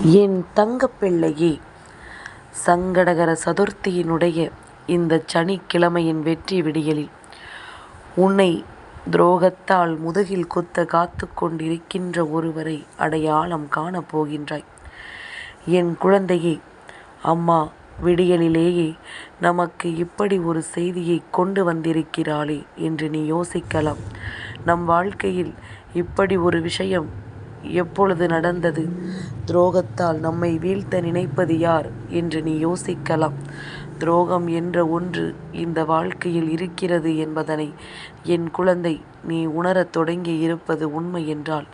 என் தங்கப்பிள்ளையே சங்கடகர சதுர்த்தியினுடைய இந்தச் சனிக்கிழமையின் வெற்றி விடியலில் உன்னை துரோகத்தால் முதுகில் குத்த காத்து கொண்டிருக்கின்ற ஒருவரை அடையாளம் காணப் போகின்றாய். என் குழந்தையே அம்மா விடியலிலேயே நமக்கு இப்படி ஒரு செய்தியை கொண்டு வந்திருக்கிறாளே என்று நீ யோசிக்கலாம். நம் வாழ்க்கையில் இப்படி ஒரு விஷயம் எப்பொழுது நடந்தது? துரோகத்தால் நம்மை வீழ்த்த நினைப்பது யார் என்று நீ யோசிக்கலாம். துரோகம் என்ற ஒன்று இந்த வாழ்க்கையில் இருக்கிறது என்பதனை என் குழந்தை நீ உணரத் தொடங்கி இருப்பது உண்மை என்றால்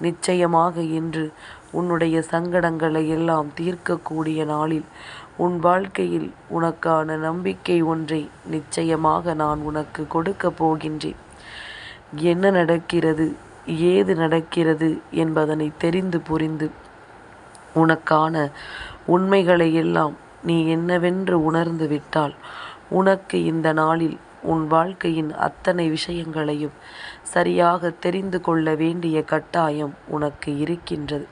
நிச்சயமாக இன்று உன்னுடைய சங்கடங்களை எல்லாம் தீர்க்கக்கூடிய நாளில் உன் வாழ்க்கையில் உனக்கான நம்பிக்கை ஒன்றை நிச்சயமாக நான் உனக்கு கொடுக்கப் போகின்றேன். என்ன நடக்கிறது? ஏது நடக்கிறது என்பதனை தெரிந்து புரிந்து உனக்கான உண்மைகளை எல்லாம் நீ என்னவென்று உணர்ந்து விட்டால் உனக்கு இந்த நாளில் உன் வாழ்க்கையின் அத்தனை விஷயங்களையும் சரியாக தெரிந்து கொள்ள வேண்டிய கட்டாயம் உனக்கு இருக்கின்றது.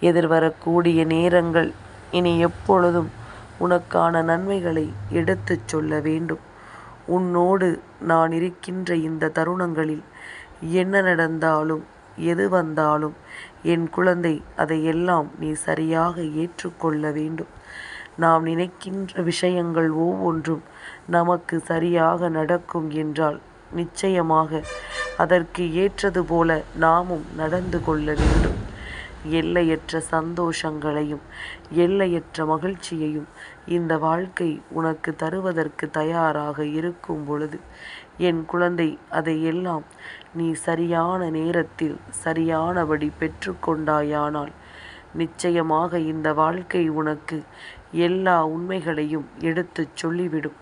எதிர்வரக்கூடிய நேரங்கள் இனி எப்பொழுதும் உனக்கான நன்மைகளை எடுத்துச் சொல்ல வேண்டும். உன்னோடு நான் இருக்கின்ற இந்த தருணங்களில் என்ன நடந்தாலும் எது வந்தாலும் என் குழந்தை அதையெல்லாம் நீ சரியாக ஏற்றுக்கொள்ள வேண்டும். நாம் நினைக்கின்ற விஷயங்கள் ஒவ்வொன்றும் நமக்கு சரியாக நடக்கும் என்றால் நிச்சயமாக அதற்கு ஏற்றது போல நாமும் நடந்து கொள்ள வேண்டும். எல்லையற்ற சந்தோஷங்களையும் எல்லையற்ற மகிழ்ச்சியையும் இந்த வாழ்க்கை உனக்கு தருவதற்கு தயாராக இருக்கும் பொழுது என் குழந்தை அதையெல்லாம் நீ சரியான நேரத்தில் சரியானபடி பெற்றுக்கொண்டாயானால் நிச்சயமாக இந்த வாழ்க்கை உனக்கு எல்லா உண்மைகளையும் எடுத்துச் சொல்லிவிடும்.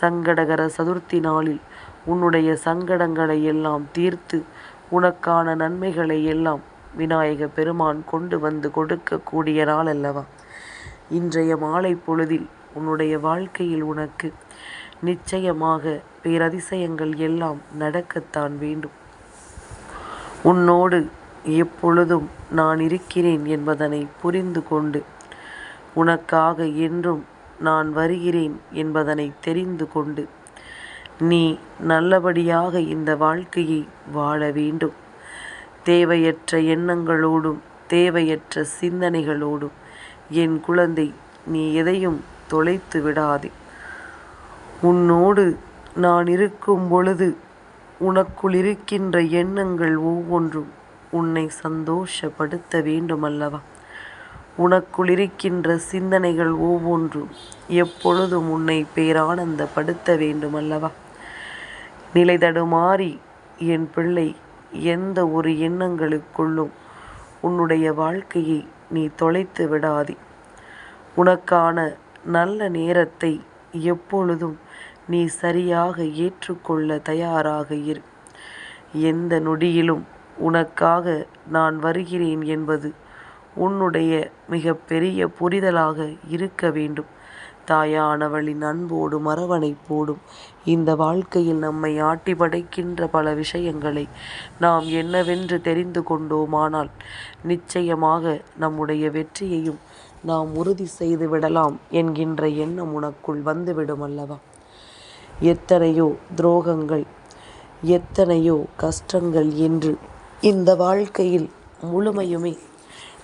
சங்கடகர சதுர்த்தி நாளில் உன்னுடைய சங்கடங்களை எல்லாம் தீர்த்து உனக்கான நன்மைகளை எல்லாம் விநாயக பெருமான் கொண்டு வந்து கொடுக்கக்கூடிய நாள் அல்லவா இன்றைய மாலை பொழுதில் உன்னுடைய வாழ்க்கையில் உனக்கு நிச்சயமாக பேரதிசயங்கள் எல்லாம் நடக்கத்தான் வேண்டும். உன்னோடு எப்பொழுதும் நான் இருக்கிறேன் என்பதனை புரிந்து கொண்டு உனக்காக என்றும் நான் வருகிறேன் என்பதனை தெரிந்து கொண்டு நீ நல்லபடியாக இந்த வாழ்க்கையை வாழ வேண்டும். தேவையற்ற எண்ணங்களோடும் தேவையற்ற சிந்தனைகளோடும் என் குழந்தை நீ எதையும் தொலைத்து விடாதே. உன்னோடு நான் இருக்கும் பொழுது உனக்குள் இருக்கின்ற எண்ணங்கள் ஒவ்வொன்றும் உன்னை சந்தோஷப்படுத்த வேண்டுமல்லவா? உனக்குள் இருக்கின்ற சிந்தனைகள் ஒவ்வொன்றும் எப்பொழுதும் உன்னை பேரானந்தப்படுத்த வேண்டுமல்லவா? நிலை தடுமாறி என் பிள்ளை எந்த ஒரு எண்ணங்களுக்குள்ளும் உன்னுடைய வாழ்க்கையை நீ தொலைத்து விடாதே உனக்கான நல்ல நேரத்தை எப்பொழுதும் நீ சரியாக ஏற்றுக்கொள்ள தயாராக இரு. எந்த நொடியிலும் உனக்காக நான் வருகிறேன் என்பது உன்னுடைய மிக பெரிய புரிதலாக இருக்க வேண்டும். தாயானவளின் அன்போடும் அரவணைப்போடும் இந்த வாழ்க்கையில் நம்மை ஆட்டி படைக்கின்ற பல விஷயங்களை நாம் என்னவென்று தெரிந்து கொண்டோமானால் நிச்சயமாக நம்முடைய வெற்றியையும் நாம் உறுதி செய்து விடலாம் என்கின்ற எண்ணம் உனக்குள் வந்துவிடும் அல்லவா? எத்தனையோ துரோகங்கள் எத்தனையோ கஷ்டங்கள் என்று இந்த வாழ்க்கையில் முழுமையுமே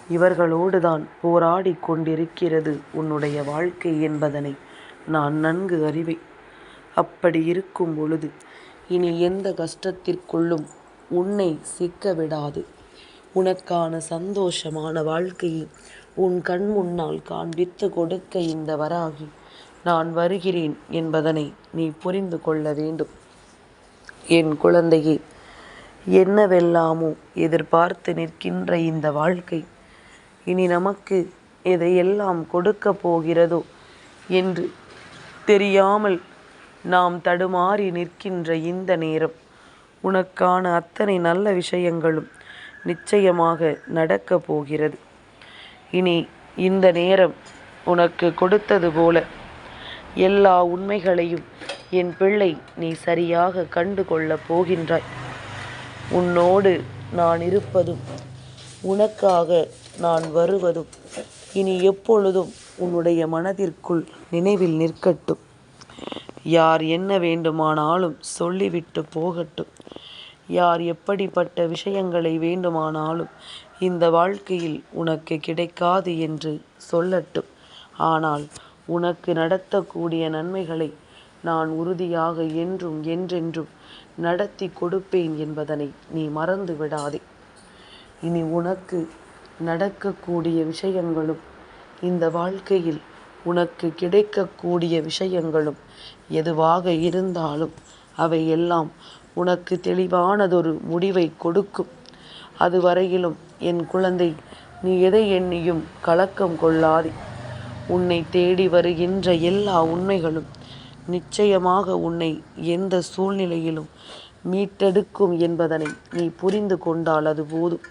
இவர்களோடு தான் போராடி கொண்டிருக்கிறது உன்னுடைய வாழ்க்கை என்பதனை நான் நன்கு அறிவேன். அப்படி இருக்கும் பொழுது இனி எந்த கஷ்டத்திற்குள்ளும் உன்னை சிக்க விடாது. உனக்கான சந்தோஷமான வாழ்க்கையை உன் கண் முன்னால் காண்பித்து கொடுக்க இந்த வராகி நான் வருகிறேன் என்பதனை நீ புரிந்து கொள்ள வேண்டும். என் குழந்தையே என்னவெல்லாமோ எதிர்பார்த்து நிற்கின்ற இந்த வாழ்க்கை? இனி நமக்கு எதையெல்லாம் கொடுக்க போகிறதோ என்று தெரியாமல் நாம் தடுமாறி நிற்கின்ற இந்த நேரம் உனக்கான அத்தனை நல்ல விஷயங்களும் நிச்சயமாக நடக்கப் போகிறது. இனி இந்த நேரம் உனக்கு கொடுத்தது போல எல்லா உண்மைகளையும் என் பிள்ளை நீ சரியாக கண்டு கொள்ளப் போகின்றாய். உன்னோடு நான் இருப்பதும் உனக்காக நான் வருவதும் இனி எப்பொழுதும் உன்னுடைய மனதிற்குள் நினைவில் நிற்கட்டும். யார் என்ன வேண்டுமானாலும் சொல்லிவிட்டு போகட்டும். யார் எப்படிப்பட்ட விஷயங்களை வேண்டுமானாலும் இந்த வாழ்க்கையில் உனக்கு கிடைக்காது என்று சொல்லட்டும். ஆனால் உனக்கு நடத்தக்கூடிய நன்மைகளை நான் உறுதியாக என்றும் என்றென்றும் நடத்தி கொடுப்பேன் என்பதனை நீ மறந்து விடாதே. இனி உனக்கு நடக்கக்கூடிய விஷயங்களும் இந்த வாழ்க்கையில் உனக்கு கிடைக்கக்கூடிய விஷயங்களும் எதுவாக இருந்தாலும் அவை எல்லாம் உனக்கு தெளிவானதொரு முடிவை கொடுக்கும். அதுவரையிலும் என் குழந்தை நீ எதை எண்ணியும் கலக்கம் கொள்ளாதே. உன்னை தேடி வருகின்ற எல்லா உண்மைகளும் நிச்சயமாக உன்னை எந்த சூழ்நிலையிலும் மீட்டெடுக்கும் என்பதனை நீ புரிந்து கொண்டால் அது போதும்.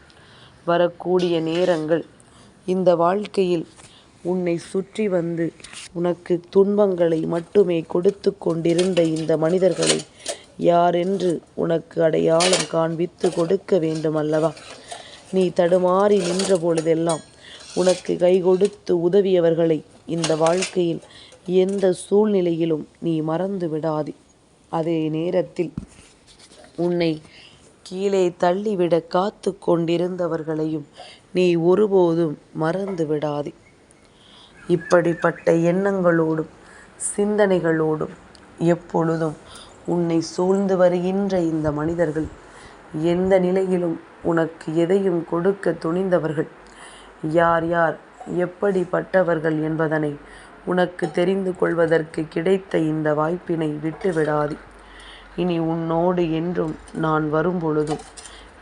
வரக்கூடிய நேரங்கள் இந்த வாழ்க்கையில் உன்னை சுற்றி வந்து உனக்கு துன்பங்களை மட்டுமே கொடுத்து கொண்டிருந்த இந்த மனிதர்களை யாரென்று உனக்கு அடையாளம் காண்பித்து கொடுக்க வேண்டும் அல்லவா? நீ தடுமாறி நின்ற பொழுதெல்லாம் உனக்கு கை கொடுத்து உதவியவர்களை இந்த வாழ்க்கையில் எந்த சூழ்நிலையிலும் நீ மறந்து விடாது. அதே நேரத்தில் உன்னை கீழே தள்ளிவிட காத்து கொண்டிருந்தவர்களையும் நீ ஒருபோதும் மறந்து விடாது. இப்படிப்பட்ட எண்ணங்களோடும் சிந்தனைகளோடும் எப்பொழுதும் உன்னை சூழ்ந்து வருகின்ற இந்த மனிதர்கள் எந்த நிலையிலும் உனக்கு எதையும் கொடுக்க துணிந்தவர்கள். யார் யார் எப்படிப்பட்டவர்கள் என்பதனை உனக்கு தெரிந்து கொள்வதற்கு கிடைத்த இந்த வாய்ப்பினை விட்டுவிடாதே. இனி உன்னோடு என்றும் நான் வரும்பொழுதும்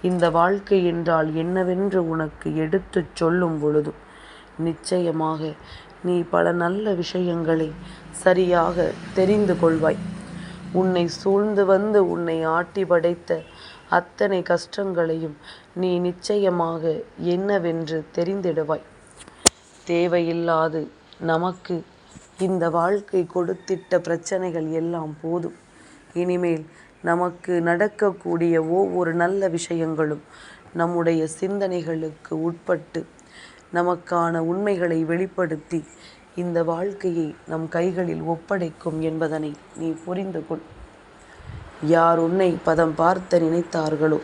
இந்த வாழ்க்கை என்றால் என்னவென்று உனக்கு எடுத்துச் சொல்லும் பொழுதும் நிச்சயமாக நீ பல நல்ல விஷயங்களை சரியாக தெரிந்து கொள்வாய். உன்னை சூழ்ந்து வந்து உன்னை ஆட்டி படைத்த அத்தனை கஷ்டங்களையும் நீ நிச்சயமாக என்னவென்று தெரிந்திடுவாய். தேவையில்லாது நமக்கு இந்த வாழ்க்கை கொடுத்திட்ட பிரச்சனைகள் எல்லாம் போதும். இனிமேல் நமக்கு நடக்கக்கூடிய ஒவ்வொரு நல்ல விஷயங்களும் நம்முடைய சிந்தனைகளுக்கு உட்பட்டு நமக்கான உண்மைகளை வெளிப்படுத்தி இந்த வாழ்க்கையை நம் கைகளில் ஒப்படைக்கும் என்பதனை நீ புரிந்து கொள் யார் உன்னை பதம் பார்த்த நினைத்தார்களோ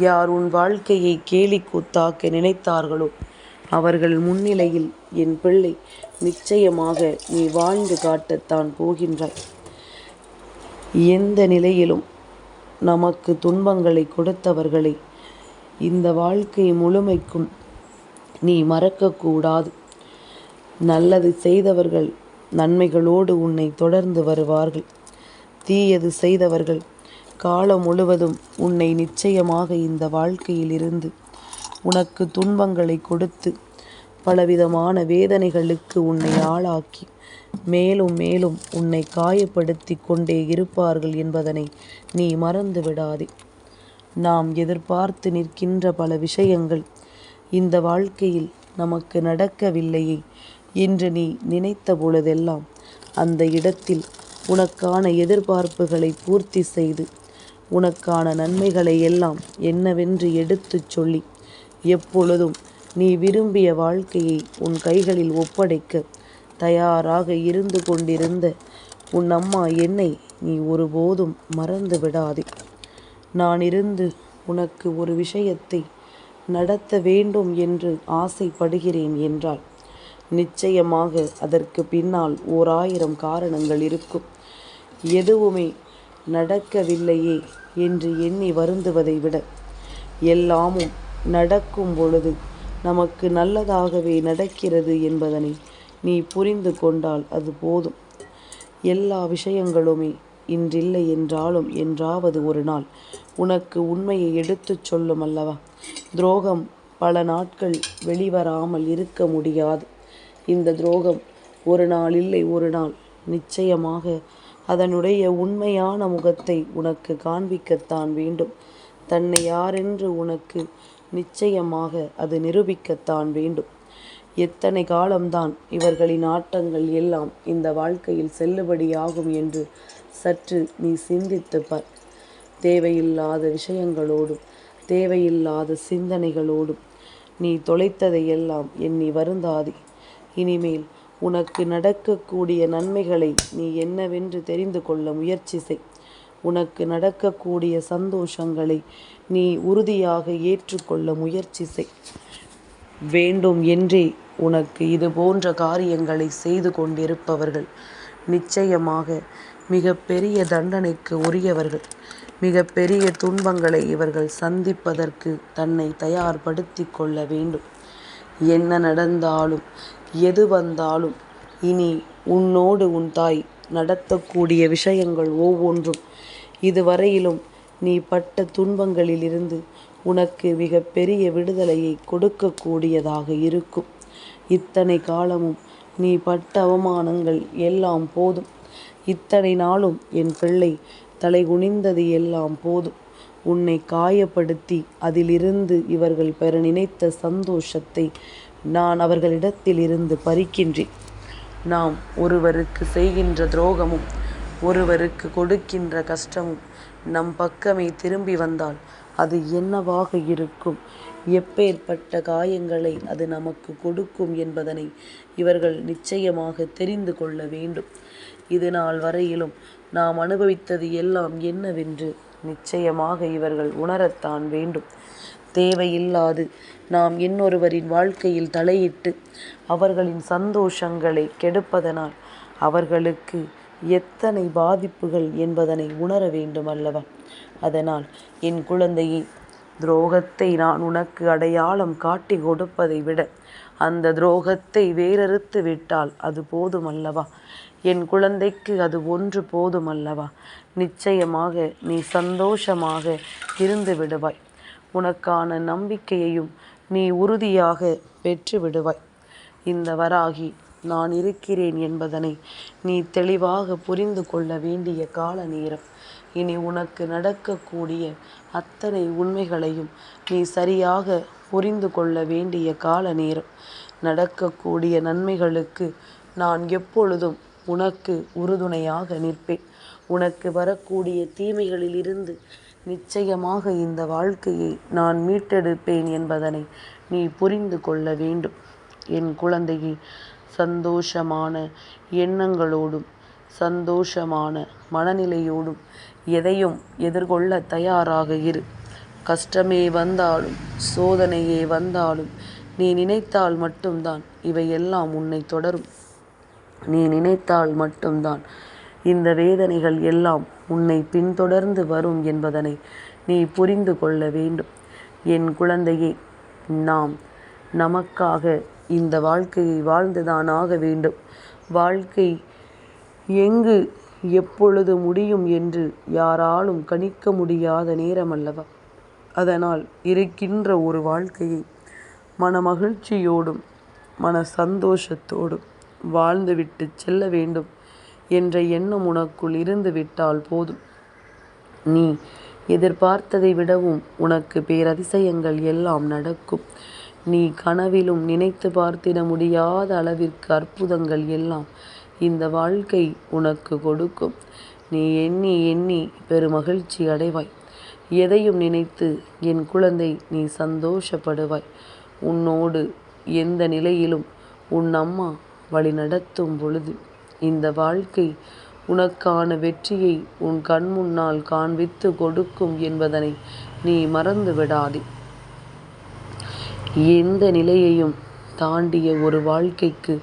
யார் உன் வாழ்க்கையை கேலி கூத்தாக்க நினைத்தார்களோ? அவர்கள் முன்னிலையில் என் பிள்ளை நிச்சயமாக நீ வாழ்ந்து காட்டத்தான் போகின்றாய். எந்த நிலையிலும் நமக்கு துன்பங்களை கொடுத்தவர்களை இந்த வாழ்க்கை முழுமைக்கும் நீ மறக்கக்கூடாது. நல்லது செய்தவர்கள் நன்மைகளோடு உன்னை தொடர்ந்து வருவார்கள். தீயது செய்தவர்கள் காலம் முழுவதும் உன்னை நிச்சயமாக இந்த வாழ்க்கையில் இருந்து உனக்கு துன்பங்களை கொடுத்து பலவிதமான வேதனைகளுக்கு உன்னை ஆளாக்கி மேலும் மேலும் உன்னை காயப்படுத்தி கொண்டே இருப்பார்கள் என்பதனை நீ மறந்து விடாதே. நாம் எதிர்பார்த்து நிற்கின்ற பல விஷயங்கள் இந்த வாழ்க்கையில் நமக்கு நடக்கவில்லையே என்று நீ நினைத்த பொழுதெல்லாம் அந்த இடத்தில் உனக்கான எதிர்பார்ப்புகளை பூர்த்தி செய்து உனக்கான நன்மைகளை எல்லாம் என்னவென்று எடுத்துச் சொல்லி எப்பொழுதும் நீ விரும்பிய வாழ்க்கையை உன் கைகளில் ஒப்படைக்க தயாராக இருந்து கொண்டிருந்த உன் அம்மா என்னை நீ ஒருபோதும் மறந்து விடாதே. நான் இருந்து உனக்கு ஒரு விஷயத்தை நடத்த வேண்டும் என்று ஆசைப்படுகிறேன் என்றால் நிச்சயமாக அதற்கு பின்னால் ஓர் ஆயிரம் காரணங்கள் இருக்கும். எதுவுமே நடக்கவில்லையே என்று எண்ணி வருந்துவதை விட எல்லாமும் நடக்கும் பொழுது நமக்கு நல்லதாகவே நடக்கிறது என்பதனை நீ புரிந்து கொண்டால் அது போதும். எல்லா விஷயங்களுமே இன்றில்லை என்றாலும் என்றாவது ஒரு நாள் உனக்கு உண்மையை எடுத்துச் சொல்லும் அல்லவா? துரோகம் பல நாட்கள் வெளிவராமல் இருக்க முடியாது. இந்த துரோகம் ஒரு நாள் இல்லை ஒரு நாள் நிச்சயமாக அதனுடைய உண்மையான முகத்தை உனக்கு காண்பிக்கத்தான் வேண்டும். தன்னை யாரென்று உனக்கு நிச்சயமாக அது நிரூபிக்கத்தான் வேண்டும். எத்தனை காலம்தான் இவர்களின் ஆட்டங்கள் எல்லாம் இந்த வாழ்க்கையில் செல்லுபடியாகும் என்று சற்று நீ சிந்தித்து பார். தேவையில்லாத விஷயங்களோடும் தேவையில்லாத சிந்தனைகளோடும் நீ தொலைத்ததையெல்லாம் எண்ணி வருந்தாதே. இனிமேல் உனக்கு நடக்கக்கூடிய நன்மைகளை நீ என்னவென்று தெரிந்து கொள்ள முயற்சி செய். உனக்கு நடக்கக்கூடிய சந்தோஷங்களை நீ உறுதியாக ஏற்றுக்கொள்ள முயற்சி செய். வேண்டும் என்றே உனக்கு இது போன்ற காரியங்களை செய்து கொண்டிருப்பவர்கள் நிச்சயமாக மிக பெரிய தண்டனைக்கு உரியவர்கள். மிக பெரிய துன்பங்களை இவர்கள் சந்திப்பதற்கு தன்னை தயார்படுத்தி கொள்ள வேண்டும். என்ன நடந்தாலும் எது வந்தாலும் இனி உன்னோடு உன் தாய் நடத்தக்கூடிய விஷயங்கள் ஒவ்வொன்றும். இதுவரையிலும் நீ பட்ட துன்பங்களிலிருந்து உனக்கு மிக பெரிய விடுதலையை கொடுக்கக்கூடியதாக இருக்கும். இத்தனை காலமும் நீ பட்ட அவமானங்கள் எல்லாம் போதும். இத்தனை நாளும் என் பிள்ளை தலை குனிந்தது எல்லாம் போதும். உன்னை காயப்படுத்தி அதிலிருந்து இவர்கள் பெற நினைத்த சந்தோஷத்தை நான் அவர்களிடத்தில் இருந்து பறிக்கின்றேன். நாம் ஒருவருக்கு செய்கின்ற துரோகமும் ஒருவருக்கு கொடுக்கின்ற கஷ்டமும் நம் பக்கமே திரும்பி வந்தால் அது என்னவாக இருக்கும்? எப்பேற்பட்ட காயங்களை அது நமக்கு கொடுக்கும் என்பதனை இவர்கள் நிச்சயமாக தெரிந்து கொள்ள வேண்டும். இது நாள் வரையிலும் நாம் அனுபவித்தது எல்லாம் என்னவென்று நிச்சயமாக இவர்கள் உணரத்தான் வேண்டும். தேவையில்லாது. நாம் இன்னொருவரின் வாழ்க்கையில் தலையிட்டு அவர்களின் சந்தோஷங்களை கெடுப்பதனால் அவர்களுக்கு எத்தனை பாதிப்புகள் என்பதனை உணர வேண்டும் அல்லவா? அதனால் என் குழந்தையே துரோகத்தை நான் உனக்கு அடையாளம் காட்டி கொடுப்பதை விட அந்த துரோகத்தை வேறறுத்து விட்டால் அது போதுமல்லவா என் குழந்தைக்கு அது ஒன்று போதுமல்லவா நிச்சயமாக நீ சந்தோஷமாக இருந்து விடுவாய். உனக்கான நம்பிக்கையையும் நீ உறுதியாக பெற்று விடுவாய் இந்த வராகி நான் இருக்கிறேன் என்பதனை நீ தெளிவாக புரிந்து கொள்ள வேண்டிய கால நேரம். இனி உனக்கு நடக்கக்கூடிய அத்தனை உண்மைகளையும் நீ சரியாக புரிந்து கொள்ள வேண்டிய கால நேரம். நடக்கக்கூடிய நன்மைகளுக்கு நான் எப்பொழுதும் உனக்கு உறுதுணையாக நிற்பேன். உனக்கு வரக்கூடிய தீமைகளிலிருந்து நிச்சயமாக இந்த வாழ்க்கையை நான் மீட்டெடுப்பேன் என்பதனை நீ புரிந்து கொள்ள வேண்டும். என் குழந்தையை சந்தோஷமான எண்ணங்களோடும் சந்தோஷமான மனநிலையோடும் எதையும் எதிர்கொள்ள தயாராக இரு. கஷ்டமே வந்தாலும் சோதனையே வந்தாலும் நீ நினைத்தால் மட்டும்தான் இவையெல்லாம் உன்னை தொடரும். நீ நினைத்தால் மட்டும்தான் இந்த வேதனைகள் எல்லாம் உன்னை பின்தொடர்ந்து வரும் என்பதனை நீ புரிந்து கொள்ள வேண்டும். என் குழந்தையே நாம் நமக்காக இந்த வாழ்க்கையை வாழ்ந்துதான் ஆக வேண்டும். வாழ்க்கை எங்கு எப்பொழுது முடியும் என்று யாராலும் கணிக்க முடியாத நேரம் அல்லவா அதனால் இருக்கின்ற ஒரு வாழ்க்கையை மன மகிழ்ச்சியோடும் மன சந்தோஷத்தோடும் வாழ்ந்துவிட்டு செல்ல வேண்டும். என்ற எண்ணம் உனக்குள் இருந்து விட்டால் போதும். நீ எதிர்பார்த்ததை விடவும் உனக்கு பேரதிசயங்கள் எல்லாம் நடக்கும். நீ கனவிலும் நினைத்து பார்த்திட முடியாத அளவிற்கு அற்புதங்கள் எல்லாம் இந்த வாழ்க்கை உனக்கு கொடுக்கும். நீ எண்ணி எண்ணி பெருமகிழ்ச்சி அடைவாய். எதையும் நினைத்து என் குழந்தை நீ சந்தோஷப்படுவாய். உன்னோடு எந்த நிலையிலும் உன் அம்மா வழி நடத்தும் பொழுது இந்த வாழ்க்கை உனக்கான வெற்றியை உன் கண் முன்னால் காண்பித்து கொடுக்கும் என்பதனை நீ மறந்து விடாதே எந்த நிலையையும் தாண்டிய ஒரு வாழ்க்கைக்கு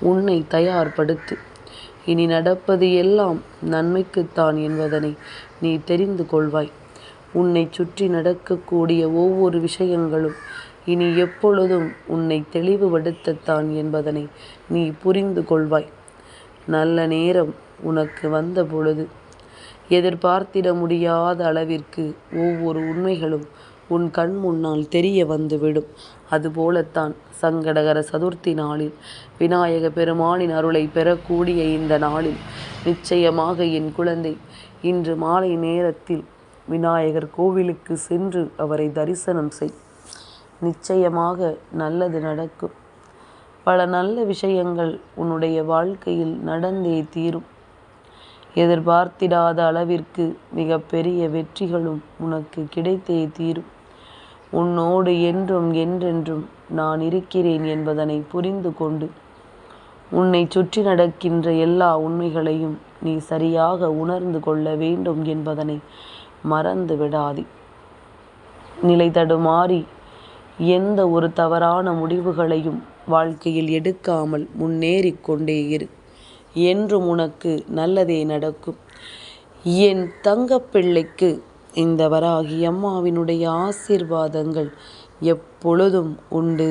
உன்னை தயார்படுத்து இனி நடப்பது எல்லாம் நன்மைக்குத்தான் என்பதனை நீ தெரிந்து கொள்வாய். உன்னை சுற்றி நடக்கக்கூடிய ஒவ்வொரு விஷயங்களும் இனி எப்பொழுதும் உன்னை தெளிவுபடுத்தத்தான் என்பதனை நீ புரிந்து கொள்வாய். நல்ல நேரம் உனக்கு வந்த பொழுது எதிர்பார்த்திட முடியாத அளவிற்கு ஒவ்வொரு உண்மைகளும் உன் கண் முன்னால் தெரிய வந்துவிடும். அதுபோலத்தான் சங்கடகர சதுர்த்தி நாளில் விநாயக பெருமானின் அருளை பெறக்கூடிய இந்த நாளில் நிச்சயமாக என் குழந்தை இன்று மாலை நேரத்தில் விநாயகர் கோவிலுக்கு சென்று அவரை தரிசனம் செய். நிச்சயமாக நல்லது நடக்கும். பல நல்ல விஷயங்கள் உன்னுடைய வாழ்க்கையில் நடந்தே தீரும். எதிர்பார்த்திடாத அளவிற்கு மிக பெரிய வெற்றிகளும் உனக்கு கிடைத்தே தீரும். உன்னோடு என்றும் என்றென்றும் நான் இருக்கிறேன் என்பதனை புரிந்து கொண்டு உன்னை சுற்றி நடக்கின்ற எல்லா உண்மைகளையும் நீ சரியாக உணர்ந்து கொள்ள வேண்டும் என்பதனை மறந்து விடாதே. நிலை தடுமாறி எந்த ஒரு தவறான முடிவுகளையும் வாழ்க்கையில் எடுக்காமல் முன்னேறி கொண்டே இரு. என்றும் உனக்கு நல்லதே நடக்கும். என் தங்கப்பிள்ளைக்கு இந்த வராகி அம்மாவினுடைய ஆசீர்வாதங்கள் எப்பொழுதும் உண்டு.